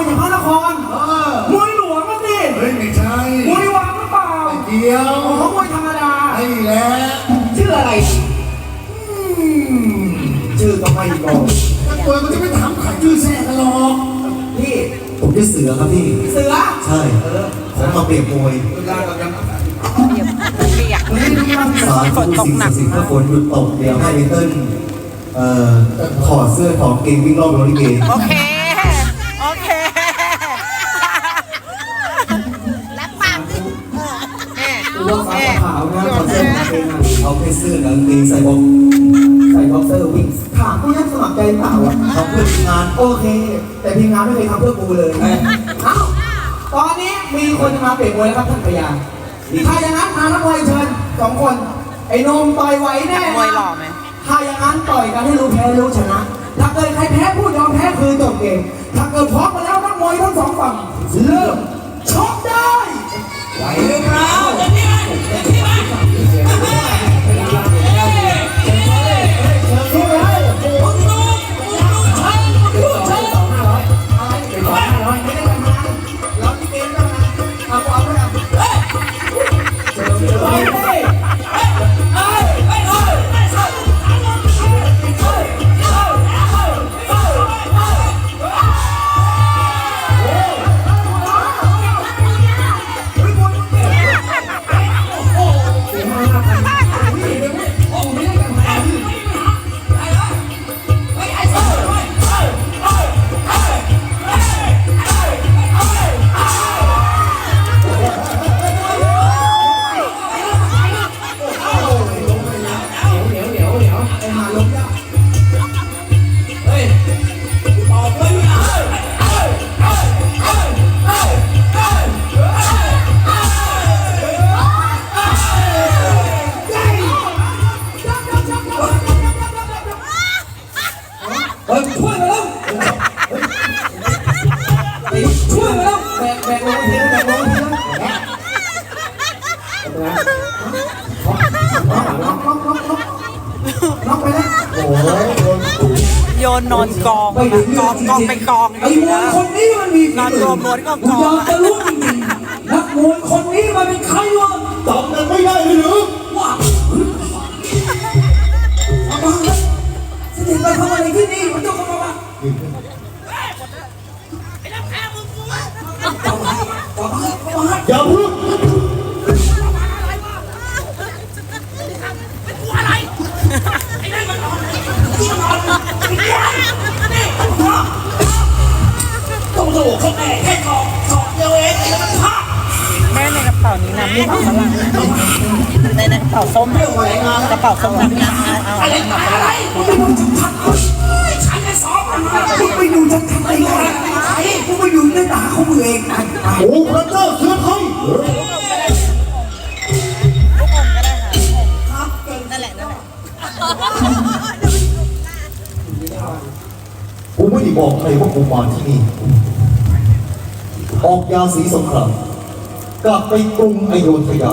วยจากพระนครเออมวยหลวงก็สิเฮ้ยไม่ใช่มวยวังหรือเปล่าไม่เกี่ยวอ๋อมวยธรรมดาไอ้แหละชื่ออะไรอืมชื่อก็ไม่บอกนักมวยมันจะไม่ถามขายชื่อแท้กันหรอกพี่ผมชื่อเสือครับพี่ เสือใช่ ผมมาเปรียบมวยเวลาเรายังเปียกเฮ้ยดูมันสารทุกสิ่งศักดิ์สิทธิ์ถ้าฝนหยุดตกเดี๋ยวให้ลิตเติ้ลเอ่อถอดเสื้อถอดเกงวิ่งรอบโรลิเกโอเคโอเค ขาวนะขอเสื้อมาเองนะเอาแค่เสื้อกับกางเกงใส่บอกใส่บ็อกเซอร์วิ่งถามกูยังสมัครใจเปล่าอะทำเพื่อทีมงานโอเค แต่ทีมงานไม่เคยทำเพื่อกูเลยเอ้าตอนนี้มีคนจะมาเปลี่ยนมวยแล้วครับท่านพยาถ้าอย่างนั้นมานักมวยเชิญสองคนไอ้นมต่อยไหวแน่มวยหล่อไหมถ้าอย่างนั้นต่อยกันให้รู้แพ้รู้ชนะ ถ้าเกิดใครแพ้ผู้ยอมแพ้คือจบเกมถ้าเกิดพร้อมกันแล้วนักมวยทั้งสองฝั่งเริ่ม โอ้ยโดนโยนนอนกองไม่ถึงกองกองไปกองไอ้มวยคนนี้มันมีนอนรวมรวมก็กกูองอยากจะรู้จริงๆนักมวยคนนี้มันเป็นใครวะจำกันไม่ได้เลยหรือว่าเอามาเลยเสด็จมาทำอะไรที่นี่ ป๋าส้มอะกระเป๋าส้มน้ำน้ำเอาเอาเอาหมักฝรั่งมึงไปดูฉันทำไมล่ะมึงไปดูในตาของมึงเองโอ้พระเจ้าเสือทยลูกอมก็ได้ค่ะนั่นแหละนั่นแหละกูไม่ได้บอกใครว่ากูมาที่นี่ ออกยาสีสงครามกลับไปกรุงอโยธยา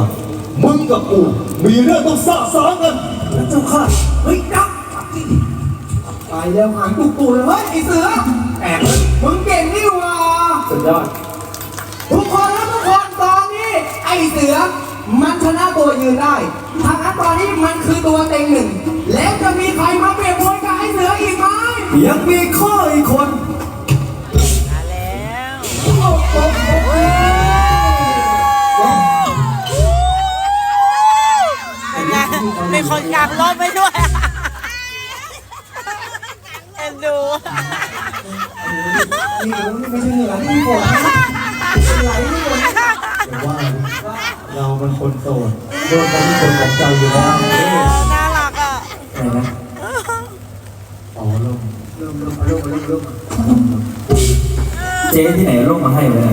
มึงกับกู มีเรื่องต้องสะสางกันพระเจ้าค่ะเฮ้ยจับตายแล้วหางตุกตูเลยเฮ้ยไอ้เสือแอบเลยมึงเก่งนี่หว่าสุดยอดทุกคนนะทุกคนตอนนี้ ไอ้เสือมันชนะตัวยืนได้ทางนั้นตอนนี้มันคือตัวเต็งหนึ่ง แล้วจะมีใครมาเปรียบมวยกับไอ้เสืออีกไหมยังมีข้ออีกคน มีคนกลางรถไปด้วยเอ็นดูนี่ไม่ใช่เหงื่อนี่ฝนนะไหลนี่ฝนแต่ว่าเรามันคนโสดโดนคนที่คนตกใจอยู่แล้วน่ารักอะอะไรนะอ๋อลงเริ่มเริ่มเริ่มเริ่มเริ่มเจ๊ที่ไหนร่มมาให้เลย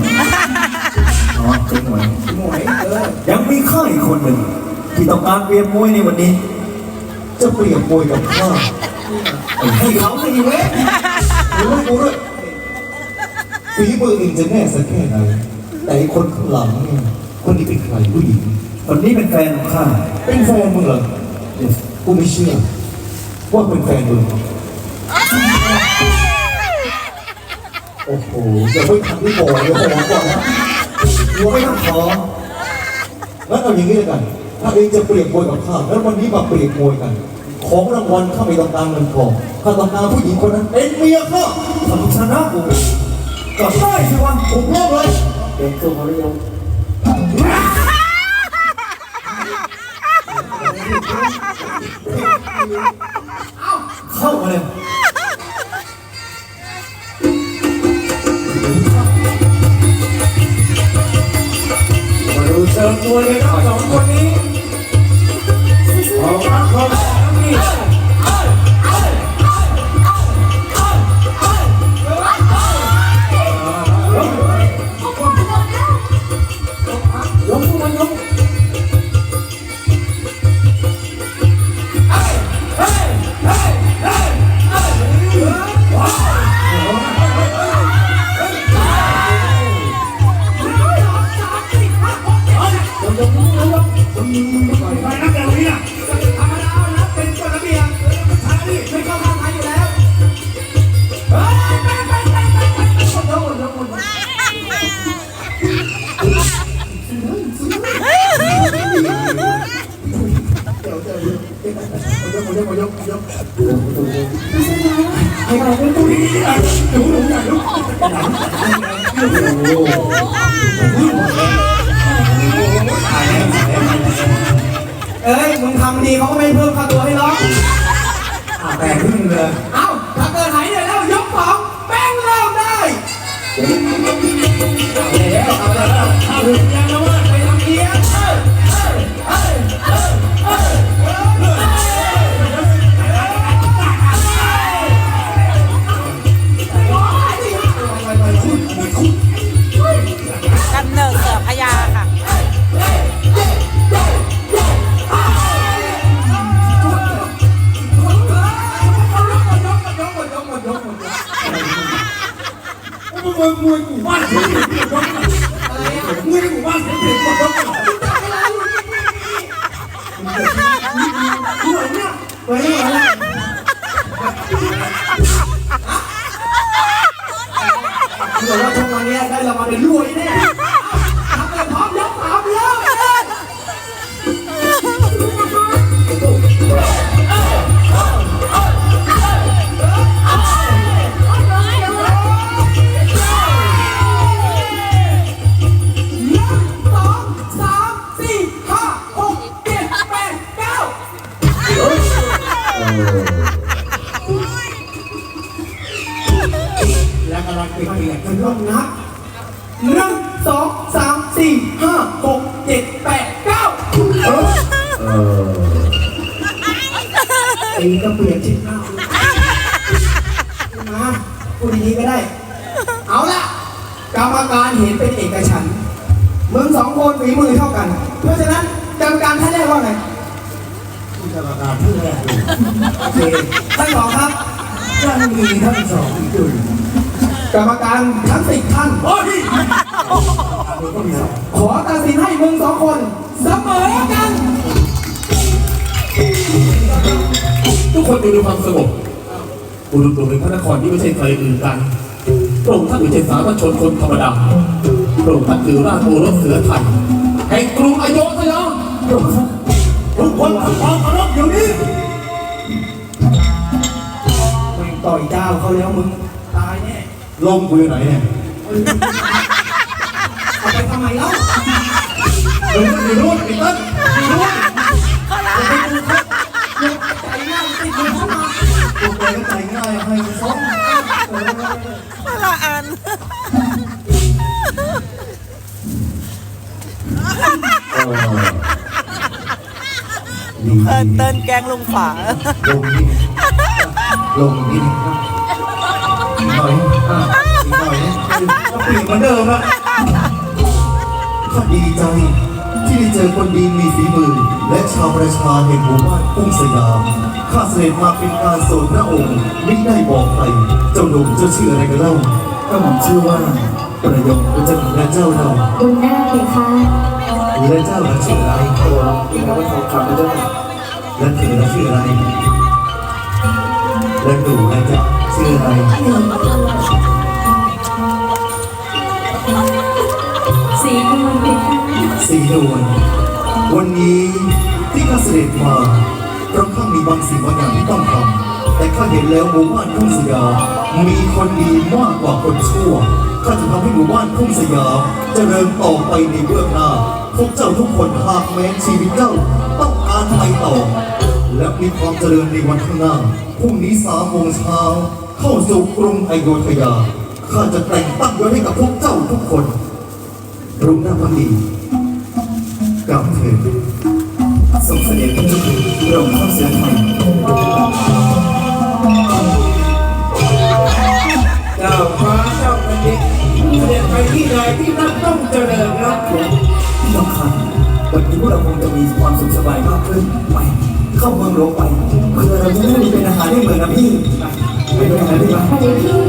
อ๋อเจ๊หมวยหมวยเออยังมีข้าอีกคนหนึ่ง ที่ต้องการเปรียบมวยในวันนี้ จะเปรียบมวยกับข้าให้เขาให้เว้ยรู้กูด้วยฝีมือเองจะแน่สักแค่ไหน แต่ไอ้คนข้างหลังเนี่ยคนนี้เป็นใครผู้หญิงคนนี้เป็นแฟนของข้าเป็นแฟนมึงเหรอเดี๋ยวกูไม่เชื่อ ว่าเป็นแฟนมึงโอ้โหอย่าเพิ่งทำที่โบยเดี๋ยวผมก่อนนะหัวไม่ต้องของั้นเอาอย่างนี้เลยกัน ถ้าเองจะเปรียบมวยกับข้าแล้ววันนี้มาเปรียบมวยกัน ของรางวัลข้าไม่ต้องการเงินทองข้าต้องการผู้หญิงคนนั้นเป็นเมียข้าถ้ามึงชนะกูก็ได้สิวะผมพร้อมเลยเด็กตัวเขาเรียกเข้ามาเลยมาดูเชิงมวยเลยครับสองคนนี้ มึงทำดีเขาก็ไม่เพิ่มค่าตัวให้หรอกแต่ขึ้นเลยเอ้าถ้าเกิดหายเหนื่อยแล้วยกของแป้งเริ่มได้ เอาแล้วเอาแล้ว วยหมู่บ้านเสียเปรียบยกอะไรมวยในหมู่บ้านเสียเรียบยกเดี๋ยวว่าช่วงวันนี้ได้รามาเป็นรวยแน่ และกำลังเป็นเกียรติเป็นร่องนับหนึ่งสองสามสี่ห้าหกเจ็ดแปดเก้าตีก็เปลี่ยนชิ้นหน้ามาพูดดีๆก็ได้ เอาละกรรมการเห็นเป็นเอกฉันท์มึงสองคนฝีมือเท่ากัน เพราะฉะนั้นกรรมการท่านแรกว่าไงที่กรรมการผู้แรกเลยโอเคท่านสองครับท่านมีท่านสองอีกด้วย กรรมการทั้งสิบท่านโอ้ยขอตัดสินให้มึงสองคนเสมอกัน ทุกคนอยู่ในความสงบบุรุษหลวงในพระนครที่ไม่ใช่ใครอื่นกันพระองค์ท่านไม่ใช่สามัญชนคนธรรมดาพระองค์ท่านคือราชโอรสเสือไทยแห่งกรุงอโยธยาทุกคนทำความเคารพเดี๋ยวนี้มึงต่อยเจ้าเขาแล้วมึงตายแน่ ลงกูอยู่ไหนเนี่ยเอาไปทำไมเล่าลงอยู่นู่นไอ้ต้นอยู่นู่นใจง่ายติดมือเข้ามากูไปก็ใจง่ายให้กูซ้อมคนละอันดีเอินเติ้นแกงลุงฝาลงนี่ลงนี่อีกหน่อย อะอีกหน่อยเปลี่ยนเหมือนเดิมละข้าดีใจ ที่ได้เจอคนดีมีฝีมือ และชาวประชาแห่งหมู่บ้านกุ้งสยามข้าเสด็จมาเป็นการโสดพระองค์ไม่ได้บอกใคร เจ้าหนุ่มเจ้าชื่ออะไรกันเล่าก็ผมชื่อว่า ประยงพระเจ้าหญิงและเจ้าเรา บุญนาเลยค่ะและเจ้าเราชื่ออะไรตัวที่เราทองคำพระเจ้าและเธอเราชื่ออะไร และหนูนะจ๊ะชื่ออะไรสีนวลสีนวลวันนี้ที่ข้าเสด็จมาเพราะข้ามีบางสิ่งบางอย่างที่ต้องทำแต่ข้าเห็นแล้วหมู่บ้านทุ่งสยามมีคนดีมากกว่าคนชั่วข้าจะทำให้หมู่บ้านทุ่งสยามเจริญต่อไปในเบื้องหน้าพวกเจ้าทุกคนหากแม้ชีวิตเจ้าต้องการไปต่อ และมีความเจริญในวันข้างหน้าพรุ่งนี้สามโมงเช้าเข้าสู่กรุงอโยธยาข้าจะแต่งตั้งยศให้กับพวกเจ้าทุกคนรุ่งหน้าพักดีกลับเถิดส่งเสด็จพระเจ้าค่ะเราเข้าเสียงไทย หลวงไปเพื่อเราจะได้มีเป็นอาหารได้เมืองนะพี่ไปด้วยกันพี่ไปเดี๋ยวพี่